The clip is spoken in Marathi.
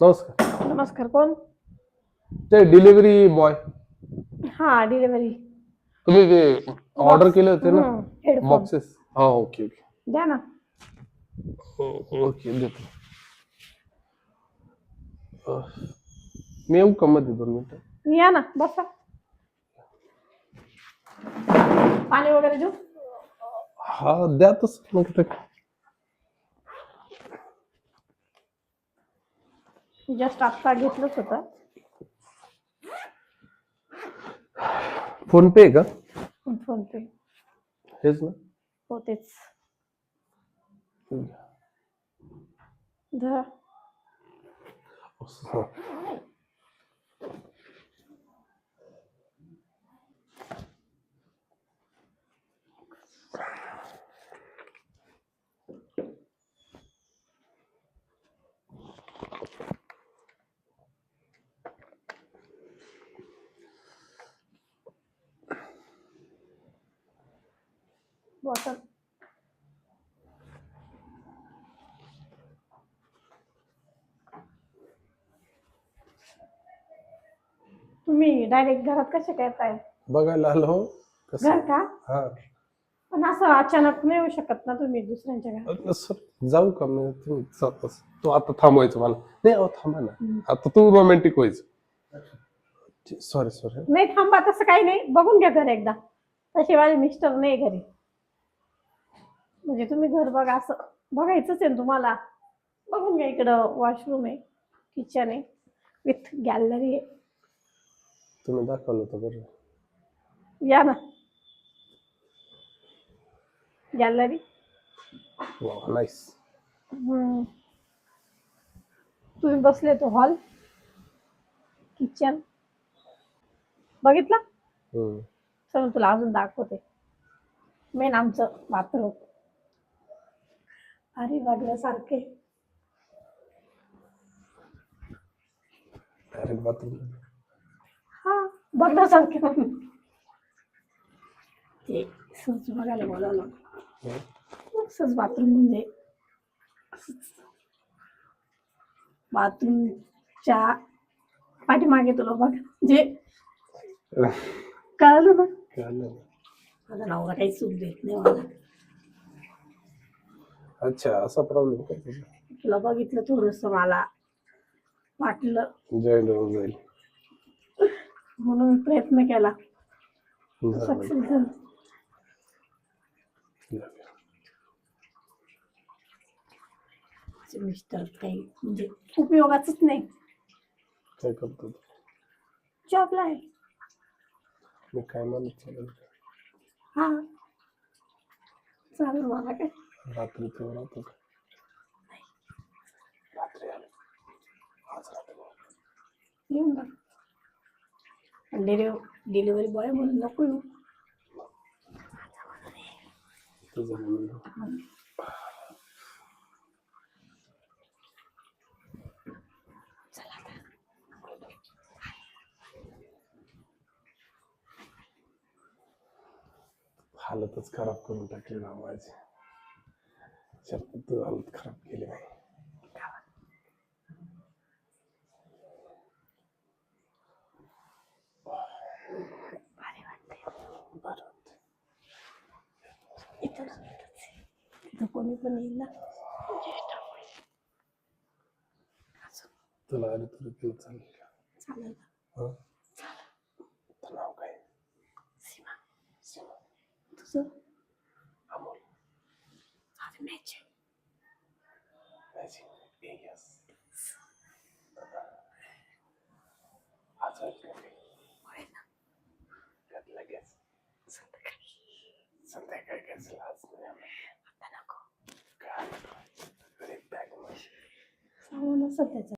नमस्कार। नमस्कार कौन? ते डिलिव्हरी बॉय। हाँ डिलीवरी। तुम्ही ते ऑर्डर केले होते ना? बॉक्सेस हाँ ओके ओके द्या ना. ओ- ओके देतो. अह, मी येऊ का मध्ये दोन मिनिटं? या ना बसा. पाणी वगैरे देऊ? हा द्या तस. मग जस्ट आत्ता घेतलंच होतं. फोन पे का? PhonePe. हेच ना. हो तेच. धरा. बॉटल तुम्ही डायरेक्ट घरात कसे काय येताय बघायला आलो. हो घर कसं का? हा. पण असं अचानक नाही येऊ शकत ना तुम्ही दुसऱ्यांच्या घरात? सर जाऊ का मी? जात अस- तू आता थांबवायचं मला. नाही अहो थांबा ना. आता तू रोमॅन्टिक व्हायचं. सॉरी सॉरी नाही थांबा तसं काही नाही. बघून घ्या घर एकदा. तसे माझे मिस्टर नाही घरी. म्हणजे तुम्ही घर बघा असं बघायचंच आहे तुम्हाला. बघून घ्या इकडं वॉशरूम आहे किचन आहे विथ गॅलरी आहे. तुम्ही दाखवलं होतं बरं. या ना. गॅलरी वा नाईस तुम्ही बसले तो हॉल किचन बघितलं. चल तुला अजून दाखवते. मेन आमचं बाथरूम अरे बघण्यासारखे डायरेक्ट बाथरूम हा बघण्यासारखे ते सहज बघायला बोलावलं सहज बाथरूम म्हणजे बाथरूमच्या पाठीमागे तुला बघ जे कळलं ना? माझा नवरा काही चूक देत नाही मला अच्छा असा प्रॉब्लेम तुझा तुला बघितलं थोडस मला. वाटलं. जॉईंट होऊन जाईल. म्हणून मी प्रयत्न केला. झालं. सक्सेस झालं. मिस्टर काही म्हणजे उपयोगाचंच नाही. काय करतो तू? जॉबला आहे. मी काय म्हणत चालेल हा. चालेल मला काय रात्री तू राहतो का? रात्री आलो. आज रात्री येऊन बघ डिलिव्ह डिलिव्हरी बॉय म्हणून नको येऊ. तुझं म्हणून हालतच खराब करून टाकली ना माझी तू हालत खराब केली नाही तिथं कोणी पण येईल ना. तुला आली तुला पिऊ चालेल का चालेल. हं? तुझं नाव काय सीमा. तुझं? माझं मॅच मॅजिक यस आज होईल का काही? होईल ना त्यात लगेच संध्याकाळी संध्याकाळी काय झालं आज नाही आलं. आता नको काय घरी बॅग मशी सांगू ना सध्याचं